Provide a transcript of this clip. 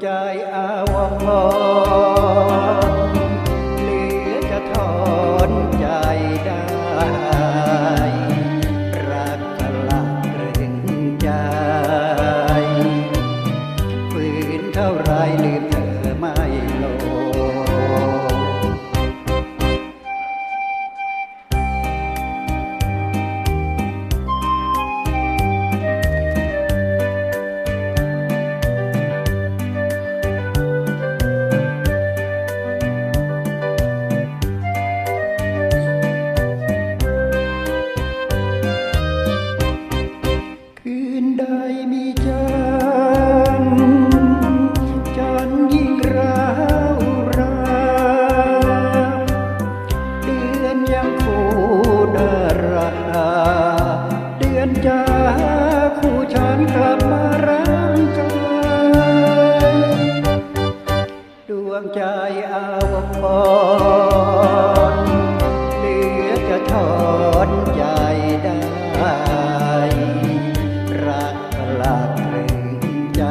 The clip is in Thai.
trời a à, quang hồ บอนเหลือจะทนใจได้รักหลักใจ